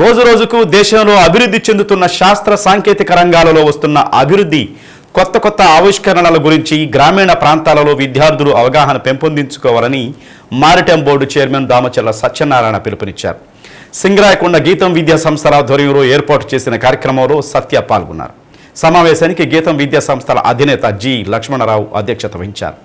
రోజు రోజుకు దేశంలో అభివృద్ధి చెందుతున్న శాస్త్ర సాంకేతిక రంగాలలో వస్తున్న అభివృద్ధి కొత్త కొత్త ఆవిష్కరణల గురించి గ్రామీణ ప్రాంతాలలో విద్యార్థులు అవగాహన పెంపొందించుకోవాలని maritime board chairman Damacharla Satyanarayana పిలుపునిచ్చారు. సింగరాయకొండ గీతం విద్యా సంస్థల ఆధ్వర్యంలో ఏర్పాటు చేసిన కార్యక్రమంలో సత్య పాల్గొన్నారు. సమావేశానికి గీతం విద్యా సంస్థల అధినేత జి లక్ష్మణరావు అధ్యక్షత వహించారు.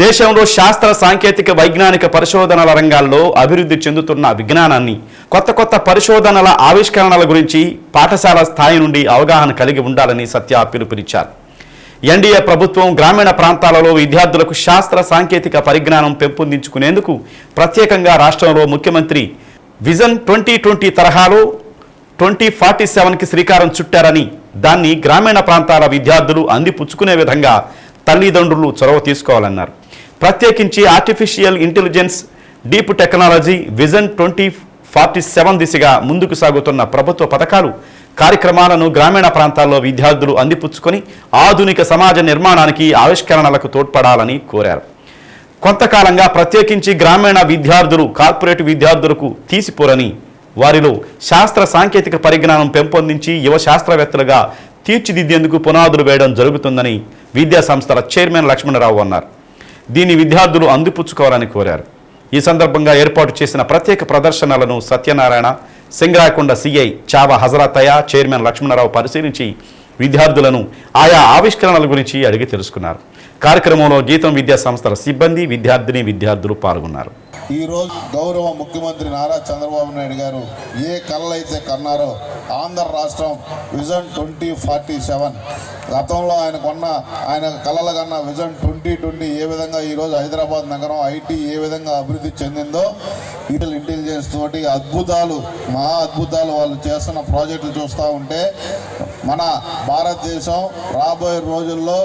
దేశంలో శాస్త్ర సాంకేతిక వైజ్ఞానిక పరిశోధనల రంగాల్లో అభివృద్ధి చెందుతున్న విజ్ఞానాన్ని కొత్త కొత్త పరిశోధనల ఆవిష్కరణల గురించి పాఠశాల స్థాయి నుండి అవగాహన కలిగి ఉండాలని సత్య పిలుపునిచ్చారు. ఎన్డీఏ ప్రభుత్వం గ్రామీణ ప్రాంతాలలో విద్యార్థులకు శాస్త్ర సాంకేతిక పరిజ్ఞానం పెంపొందించుకునేందుకు ప్రత్యేకంగా రాష్ట్రంలో ముఖ్యమంత్రి విజన్ ట్వంటీ ట్వంటీ తరహాలో ట్వంటీ ఫార్టీ సెవెన్కి శ్రీకారం చుట్టారని దాన్ని గ్రామీణ ప్రాంతాల విద్యార్థులు అందిపుచ్చుకునే విధంగా తల్లిదండ్రులు చొరవ తీసుకోవాలన్నారు. ప్రత్యేకించి artificial intelligence deep technology vision twenty forty seven దిశగా ముందుకు సాగుతున్న ప్రభుత్వ పథకాలు కార్యక్రమాలను గ్రామీణ ప్రాంతాల్లో విద్యార్థులు అందిపుచ్చుకొని ఆధునిక సమాజ నిర్మాణానికి ఆవిష్కరణలకు తోడ్పడాలని కోరారు. కొంతకాలంగా ప్రత్యేకించి గ్రామీణ విద్యార్థులు కార్పొరేట్ విద్యార్థులకు తీసిపోరని వారిలో శాస్త్ర సాంకేతిక పరిజ్ఞానం పెంపొందించి యువ శాస్త్రవేత్తలుగా తీర్చిదిద్దేందుకు పునాదులు వేయడం జరుగుతుందని విద్యా సంస్థల చైర్మన్ లక్ష్మణరావు అన్నారు. దీన్ని విద్యార్థులు అందిపుచ్చుకోవాలని కోరారు. ఈ సందర్భంగా ఏర్పాటు చేసిన ప్రత్యేక ప్రదర్శనలను సత్యనారాయణ సింగరాకొండ సిఐ చావ హజరతయ్య చైర్మన్ లక్ష్మణరావు పరిశీలించి విద్యార్థులను ఆయా ఆవిష్కరణల గురించి అడిగి తెలుసుకున్నారు. కార్యక్రమంలో గీతం విద్యా సంస్థల సిబ్బంది విద్యార్థిని విద్యార్థులు పాల్గొన్నారు. ఈ రోజు గౌరవ ముఖ్యమంత్రి నారా చంద్రబాబు నాయుడు గారు ఏ కళలైతే కన్నారో ఆంధ్ర రాష్ట్రం విజన్ ట్వంటీ ఫార్టీ సెవెన్. గతంలో ఆయన కొన్న ఆయన కళల కన్నా విజన్ ట్వంటీ ట్వంటీ ఏ విధంగా ఈరోజు హైదరాబాద్ నగరం ఐటీ ఏ విధంగా అభివృద్ధి చెందిందో ఈటల్ ఇంటెలిజెన్స్ తోటి అద్భుతాలు మహా అద్భుతాలు వాళ్ళు చేస్తున్న ప్రాజెక్టులు చూస్తూ ఉంటే మన భారతదేశం రాబోయే రోజుల్లో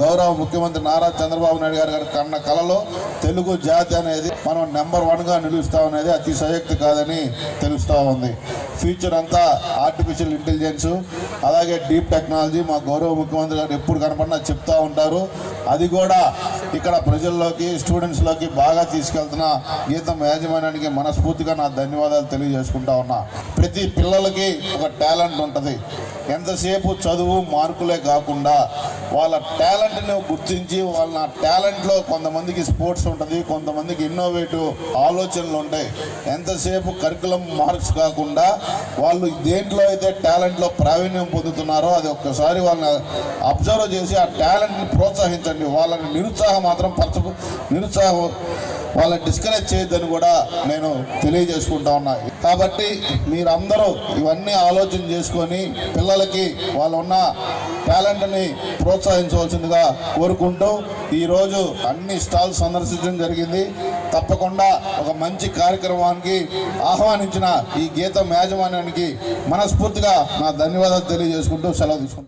గౌరవ ముఖ్యమంత్రి నారా చంద్రబాబు నాయుడు గారు గారి కన్న కళలో తెలుగు జాతి అనేది మనం నెంబర్ వన్గా నిలుస్తా అనేది అతిశయోక్తి కాదని తెలుస్తూ ఉంది. ఫ్యూచర్ అంతా ఆర్టిఫిషియల్ ఇంటెలిజెన్స్ అలాగే డీప్ టెక్నాలజీ మా గౌరవ ముఖ్యమంత్రి గారు ఎప్పుడు కనపడినా చెప్తూ ఉంటారు. అది కూడా ఇక్కడ ప్రజల్లోకి స్టూడెంట్స్లోకి బాగా తీసుకెళ్తున్న గీతం యాజమాన్యానికి మనస్ఫూర్తిగా నా ధన్యవాదాలు తెలియజేసుకుంటా ఉన్నా. ప్రతి పిల్లలకి ఒక టాలెంట్ ఉంటుంది. ఎంతసేపు చదువు మార్కులే కాకుండా వాళ్ళ టాలెంట్ని గుర్తించి వాళ్ళ టాలెంట్లో కొంతమందికి స్పోర్ట్స్ ఉంటుంది కొంతమందికి ఇన్నోవేటివ్ ఆలోచనలు ఉంటాయి. ఎంతసేపు కరికులం మార్క్స్ కాకుండా వాళ్ళు దేంట్లో అయితే టాలెంట్లో ప్రావీణ్యం పొందుతున్నారో అది ఒక్కసారి వాళ్ళని అబ్జర్వ్ చేసి ఆ టాలెంట్ని ప్రోత్సహించండి. వాళ్ళని నిరుత్సాహం మాత్రం పరచ నిరుత్సాహం వాళ్ళని డిస్కరేజ్ చేయొద్దని కూడా నేను తెలియజేసుకుంటా ఉన్నా. కాబట్టి మీరందరూ ఇవన్నీ ఆలోచన చేసుకొని పిల్లలకి వాళ్ళు ఉన్న టాలెంట్ని ప్రోత్సహించవలసిందిగా కోరుకుంటూ ఈరోజు అన్ని స్టాల్స్ సందర్శించడం జరిగింది. తప్పకుండా ఒక మంచి కార్యక్రమానికి ఆహ్వానించిన ఈ గీతం యాజమాన్యానికి మనస్ఫూర్తిగా నా ధన్యవాదాలు తెలియజేసుకుంటూ సెలవు తీసుకుంటాను